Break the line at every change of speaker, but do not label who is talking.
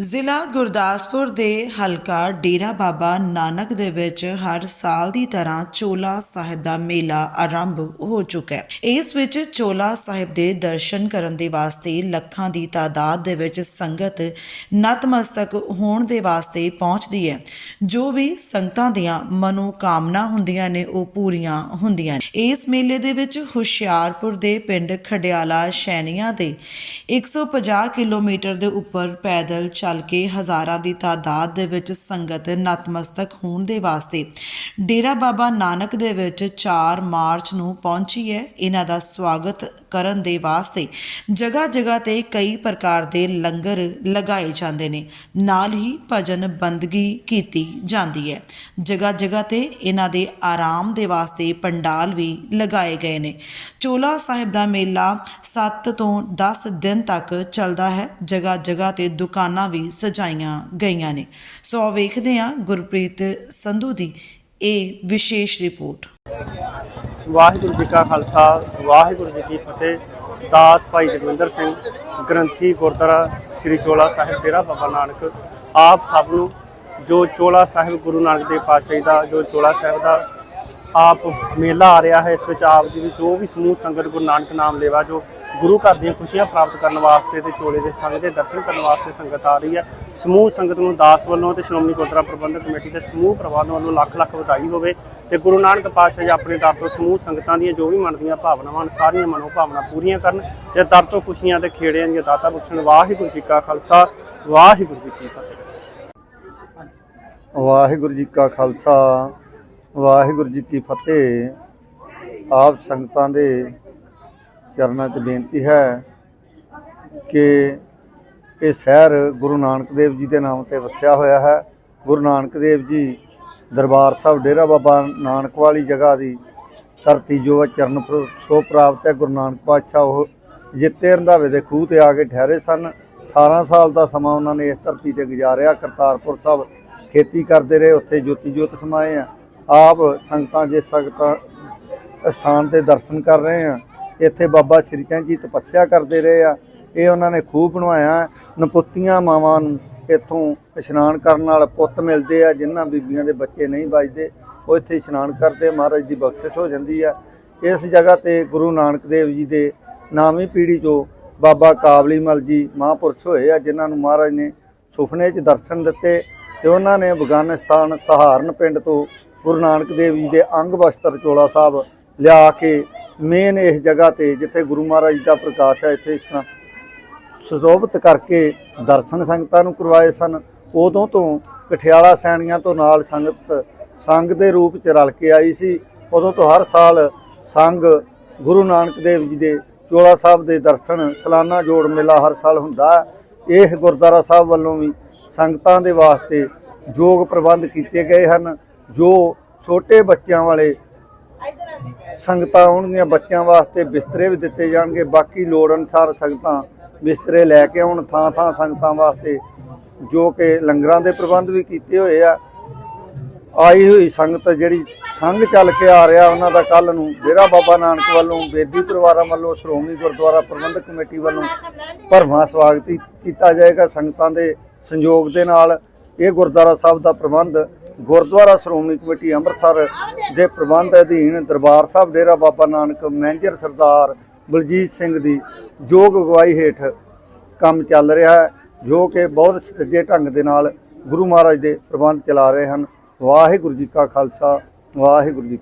ਜ਼ਿਲ੍ਹਾ ਗੁਰਦਾਸਪੁਰ ਦੇ ਹਲਕਾ ਡੇਰਾ ਬਾਬਾ ਨਾਨਕ ਦੇ ਵਿੱਚ ਹਰ ਸਾਲ ਦੀ ਤਰ੍ਹਾਂ ਚੋਲਾ ਸਾਹਿਬ ਦਾ ਮੇਲਾ ਆਰੰਭ ਹੋ ਚੁੱਕਾ ਹੈ। ਇਸ ਵਿੱਚ ਚੋਲਾ ਸਾਹਿਬ ਦੇ ਦਰਸ਼ਨ ਕਰਨ ਦੇ ਵਾਸਤੇ ਲੱਖਾਂ ਦੀ ਤਾਦਾਦ ਦੇ ਵਿੱਚ ਸੰਗਤ ਨਤਮਸਤਕ ਹੋਣ ਦੇ ਵਾਸਤੇ ਪਹੁੰਚਦੀ ਹੈ। ਜੋ ਵੀ ਸੰਗਤਾਂ ਦੀਆਂ ਮਨੋ ਕਾਮਨਾ ਹੁੰਦੀਆਂ ਨੇ, ਉਹ ਪੂਰੀਆਂ ਹੁੰਦੀਆਂ ਨੇ। ਇਸ ਮੇਲੇ ਦੇ ਵਿੱਚ ਹੁਸ਼ਿਆਰਪੁਰ ਦੇ ਪਿੰਡ ਖਡਿਆਲਾ ਸ਼ੈਨੀਆਂ ਦੇ 150 ਕਿਲੋਮੀਟਰ ਦੇ ਉੱਪਰ ਪੈਦਲ ਚੱਲ ਕੇ ਹਜ਼ਾਰਾਂ ਦੀ ਤਾਦਾਦ ਦੇ ਵਿੱਚ ਸੰਗਤ ਨਤਮਸਤਕ ਹੋਣ ਦੇ ਵਾਸਤੇ ਡੇਰਾ ਬਾਬਾ ਨਾਨਕ ਦੇ ਵਿੱਚ 4 ਮਾਰਚ ਨੂੰ ਪਹੁੰਚੀ ਹੈ। ਇਹਨਾਂ ਦਾ ਸਵਾਗਤ ਕਰਨ ਦੇ ਵਾਸਤੇ ਜਗ੍ਹਾ ਜਗ੍ਹਾ ਤੇ ਕਈ ਪ੍ਰਕਾਰ ਦੇ ਲੰਗਰ ਲਗਾਏ ਜਾਂਦੇ ਨੇ। ਨਾਲ ਹੀ ਭਜਨ ਬੰਦਗੀ ਕੀਤੀ ਜਾਂਦੀ ਹੈ। ਜਗ੍ਹਾ ਜਗ੍ਹਾ ਤੇ ਇਹਨਾਂ ਦੇ ਆਰਾਮ ਦੇ ਵਾਸਤੇ ਪੰਡਾਲ ਵੀ ਲਗਾਏ ਗਏ ਨੇ। ਚੋਲਾ ਸਾਹਿਬ ਦਾ ਮੇਲਾ 7 ਤੋਂ 10 ਦਿਨ ਤੱਕ ਚੱਲਦਾ ਹੈ। ਜਗ੍ਹਾ ਜਗ੍ਹਾ ਤੇ ਦੁਕਾਨਾਂ ਵੀ ਸਜਾਈਆਂ ਗਈਆਂ ਨੇ। ਸੋ ਆਓ ਵੇਖਦੇ ਹਾਂ ਗੁਰਪ੍ਰੀਤ ਸੰਧੂ ਦੀ ਇਹ ਵਿਸ਼ੇਸ਼ ਰਿਪੋਰਟ।
ਵਾਹਿਗੁਰੂ ਜੀ ਕਾ ਖਾਲਸਾ, ਵਾਹਿਗੁਰੂ ਜੀ ਕੀ ਫਤਿਹ। ਦਾਸ ਭਾਈ ਜਗਵਿੰਦਰ ਸਿੰਘ, ਗ੍ਰੰਥੀ ਗੁਰਦੁਆਰਾ ਸ੍ਰੀ ਚੋਲਾ ਸਾਹਿਬ ਡੇਰਾ ਬਾਬਾ ਨਾਨਕ। ਆਪ ਸਭ ਨੂੰ ਜੋ ਚੋਲਾ ਸਾਹਿਬ ਗੁਰੂ ਨਾਨਕ ਦੇਵ ਪਾਤਸ਼ਾਹ ਦਾ, ਜੋ ਚੋਲਾ ਸਾਹਿਬ ਦਾ ਆਪ ਮੇਲਾ ਆ ਰਿਹਾ ਹੈ, ਇਸ ਵਿੱਚ ਆਪ ਜੀ ਦੀ ਜੋ ਵੀ ਸਮੂਹ ਸੰਗਤ ਗੁਰੂ ਨਾਨਕ ਨਾਮ ਲੇਵਾ, ਜੋ ਗੁਰੂ ਘਰ ਦੀਆਂ ਖੁਸ਼ੀਆਂ ਪ੍ਰਾਪਤ ਕਰਨ ਵਾਸਤੇ ਤੇ ਚੋਲੇ ਦੇ ਸੰਗ ਦੇ ਦਰਸ਼ਨ ਕਰਨ ਵਾਸਤੇ ਸੰਗਤ ਆ ਰਹੀ ਹੈ। ਸਮੂਹ ਸੰਗਤ ਨੂੰ ਦਾਸ ਵੱਲੋਂ ਤੇ ਸ਼੍ਰੋਮਣੀ ਗੁਰਦੁਆਰਾ ਪ੍ਰਬੰਧਕ ਕਮੇਟੀ ਦੇ ਸਮੂਹ ਪ੍ਰਬੰਧ ਵੱਲੋਂ ਲੱਖ ਲੱਖ ਵਧਾਈ ਹੋਵੇ ਤੇ ਗੁਰੂ ਨਾਨਕ ਪਾਤਸ਼ਾਹ ਜੀ ਆਪਣੇ ਦਰ ਤੋਂ ਸਮੂਹ ਸੰਗਤਾਂ ਦੀਆਂ ਜੋ ਵੀ ਮਨ ਦੀਆਂ ਭਾਵਨਾਵਾਂ ਹਨ, ਸਾਰੀਆਂ ਮਨੋ ਭਾਵਨਾ ਪੂਰੀਆਂ ਕਰਨ ਤੇ ਦਰ ਤੋਂ ਖੁਸ਼ੀਆਂ ਤੇ ਖੇੜਿਆਂ ਦੀਆਂ ਦਾਤਾ ਬਖਸ਼ਣ ਵਾਹਿਗੁਰੂ ਜੀ ਕਾ ਖਾਲਸਾ, ਵਾਹਿਗੁਰੂ ਜੀ ਕੀ ਫਤਿਹ।
ਵਾਹਿਗੁਰੂ ਜੀ ਕਾ ਖਾਲਸਾ, ਵਾਹਿਗੁਰੂ ਜੀ ਕੀ ਫਤਿਹ। ਆਪ ਸੰਗਤਾਂ ਦੇ ਚਰਨਾਂ 'ਚ ਬੇਨਤੀ ਹੈ ਕਿ ਇਹ ਸ਼ਹਿਰ ਗੁਰੂ ਨਾਨਕ ਦੇਵ ਜੀ ਦੇ ਨਾਮ ਤੇ ਵਸਿਆ ਹੋਇਆ ਹੈ। ਗੁਰੂ ਨਾਨਕ ਦੇਵ ਜੀ ਦਰਬਾਰ ਸਾਹਿਬ ਡੇਰਾ ਬਾਬਾ ਨਾਨਕ ਵਾਲੀ ਜਗ੍ਹਾ ਦੀ ਧਰਤੀ ਜੋ ਹੈ, ਚਰਨ ਪ੍ਰ- ਸੋ ਪ੍ਰਾਪਤ ਹੈ। ਗੁਰੂ ਨਾਨਕ ਪਾਤਸ਼ਾਹ ਉਹ ਜਿੱਤੇ ਰੰਧਾਵੇ ਦੇ ਖੂਹ ਤੇ ਆ ਕੇ ਠਹਿਰੇ ਸਨ। 18 ਸਾਲ ਦਾ ਸਮਾਂ ਉਹਨਾਂ ਨੇ ਇਸ ਧਰਤੀ ਤੇ ਗੁਜ਼ਾਰਿਆ। ਕਰਤਾਰਪੁਰ ਸਾਹਿਬ ਖੇਤੀ ਕਰਦੇ ਰਹੇ, ਉੱਥੇ ਜੋਤੀ ਜੋਤ ਸਮਾਏ ਆ। ਆਪ ਸੰਗਤਾਂ ਜੇ ਸੰਗਤਾਂ ਸਥਾਨ ਤੇ ਦਰਸ਼ਨ ਕਰ ਰਹੇ ਆ। ਇੱਥੇ ਬਾਬਾ ਸ਼੍ਰੀ ਚੰਦ ਜੀ ਤਪੱਸਿਆ ਕਰਦੇ ਰਹੇ ਆ। ਇਹ ਉਹਨਾਂ ਨੇ ਖੂਹ ਬਣਵਾਇਆ, ਨਪੁੱਤੀਆਂ ਮਾਵਾਂ ਨੂੰ ਇੱਥੋਂ ਇਸ਼ਨਾਨ ਕਰਨ ਨਾਲ ਪੁੱਤ ਮਿਲਦੇ ਆ, ਜਿਨ੍ਹਾਂ ਬੀਬੀਆਂ ਦੇ ਬੱਚੇ ਨਹੀਂ ਵੱਜਦੇ, ਉਹ ਇੱਥੇ ਇਸ਼ਨਾਨ ਕਰਦੇ ਮਹਾਰਾਜ ਦੀ ਬਖਸ਼ਿਸ਼ ਹੋ ਜਾਂਦੀ ਆ। ਇਸ ਜਗ੍ਹਾ ਤੇ ਗੁਰੂ ਨਾਨਕ ਦੇਵ ਜੀ ਦੇ ਨਾਮੀ ਪੀੜ੍ਹੀ ਚੋਂ ਬਾਬਾ ਕਾਬਲੀ ਮਲ ਜੀ ਮਹਾਂਪੁਰਸ਼ ਹੋਏ ਆ, ਜਿਨ੍ਹਾਂ ਨੂੰ ਮਹਾਰਾਜ ਨੇ ਸੁਪਨੇ 'ਚ ਦਰਸ਼ਨ ਦਿੱਤੇ ਤੇ ਉਹਨਾਂ ਨੇ ਅਫਗਾਨਿਸਤਾਨ ਸਹਾਰਨ ਪਿੰਡ ਤੋਂ ਗੁਰੂ ਨਾਨਕ ਦੇਵ ਜੀ ਦੇ ਅੰਗ ਵਸਤਰ ਚੋਲਾ ਸਾਹਿਬ ਲਿਆ ਕੇ ਮੇਨ ਇਸ ਜਗ੍ਹਾ ਤੇ ਜਿੱਥੇ ਗੁਰੂ ਮਹਾਰਾਜ ਜੀ ਦਾ ਪ੍ਰਕਾਸ਼ ਹੈ, ਇੱਥੇ ਇਸ ਤਰ੍ਹਾਂ ਸੁਸ਼ੋਭਿਤ ਕਰਕੇ ਦਰਸ਼ਨ ਸੰਗਤਾਂ ਨੂੰ ਕਰਵਾਏ ਸਨ। ਉਦੋਂ ਤੋਂ ਕਠਿਆਲਾ ਸੈਣੀਆਂ ਤੋਂ ਨਾਲ ਸੰਗਤ, ਸੰਗ ਦੇ ਰੂਪ ਚ ਰਲ ਕੇ ਆਈ ਸੀ। ਉਦੋਂ ਤੋਂ ਹਰ ਸਾਲ ਸੰਗ ਗੁਰੂ ਨਾਨਕ ਦੇਵ ਜੀ ਦੇ ਚੋਲਾ ਸਾਹਿਬ ਦੇ ਦਰਸ਼ਨ, ਸਾਲਾਨਾ ਜੋੜ ਮੇਲਾ ਹਰ ਸਾਲ ਹੁੰਦਾ ਹੈ। ਇਹ ਗੁਰਦੁਆਰਾ ਸਾਹਿਬ ਵੱਲੋਂ ਵੀ ਸੰਗਤਾਂ ਦੇ ਵਾਸਤੇ ਯੋਗ ਪ੍ਰਬੰਧ ਕੀਤੇ ਗਏ ਹਨ। ਜੋ ਛੋਟੇ ਬੱਚਿਆਂ ਵਾਲੇ ਸੰਗਤਾਂ ਆਉਣਗੀਆਂ ਬੱਚਿਆਂ ਵਾਸਤੇ, ਬਿਸਤਰੇ ਵੀ ਦਿੱਤੇ ਜਾਣਗੇ। ਬਾਕੀ ਲੋੜ ਅਨੁਸਾਰ ਸੰਗਤਾਂ ਬਿਸਤਰੇ ਲੈ ਕੇ ਆਉਣ ਥਾਂ ਥਾਂ ਸੰਗਤਾਂ ਵਾਸਤੇ, ਜੋ ਕਿ ਲੰਗਰਾਂ ਦੇ ਪ੍ਰਬੰਧ ਵੀ ਕੀਤੇ ਹੋਏ ਆ। ਆਈ ਹੋਈ ਸੰਗਤ ਜਿਹੜੀ ਸੰਗ ਚੱਲ ਕੇ ਆ ਰਿਹਾ ਉਹਨਾਂ ਦਾ ਕੱਲ ਨੂੰ, ਡੇਰਾ ਬਾਬਾ ਨਾਨਕ ਵੱਲੋਂ, ਬੇਦੀ ਪਰਿਵਾਰਾਂ ਵੱਲੋਂ, ਸ਼੍ਰੋਮਣੀ ਗੁਰਦੁਆਰਾ ਪ੍ਰਬੰਧਕ ਕਮੇਟੀ ਵੱਲੋਂ ਭਰਵਾਂ ਸਵਾਗਤ ਕੀਤਾ ਜਾਏਗਾ ਸੰਗਤਾਂ ਦੇ ਸੰਯੋਗ ਦੇ ਨਾਲ। ਇਹ ਗੁਰਦੁਆਰਾ ਸਾਹਿਬ ਦਾ ਪ੍ਰਬੰਧ ਗੁਰਦੁਆਰਾ ਸ਼੍ਰੋਮਣੀ ਕਮੇਟੀ ਅੰਮ੍ਰਿਤਸਰ ਦੇ ਪ੍ਰਬੰਧ ਅਧੀਨ ਦਰਬਾਰ ਸਾਹਿਬ ਡੇਰਾ ਬਾਬਾ ਨਾਨਕ ਮੈਨੇਜਰ ਸਰਦਾਰ ਬਲਜੀਤ ਸਿੰਘ ਦੀ ਯੋਗ ਅਗਵਾਈ ਹੇਠ ਕੰਮ ਚੱਲ ਰਿਹਾ ਹੈ, ਜੋ ਕਿ ਬਹੁਤ ਸੱਜੇ ਢੰਗ ਦੇ ਨਾਲ ਗੁਰੂ ਮਹਾਰਾਜ ਦੇ ਪ੍ਰਬੰਧ ਚਲਾ ਰਹੇ ਹਨ। ਵਾਹਿਗੁਰੂ ਜੀ ਕਾ ਖਾਲਸਾ, ਵਾਹਿਗੁਰੂ ਜੀ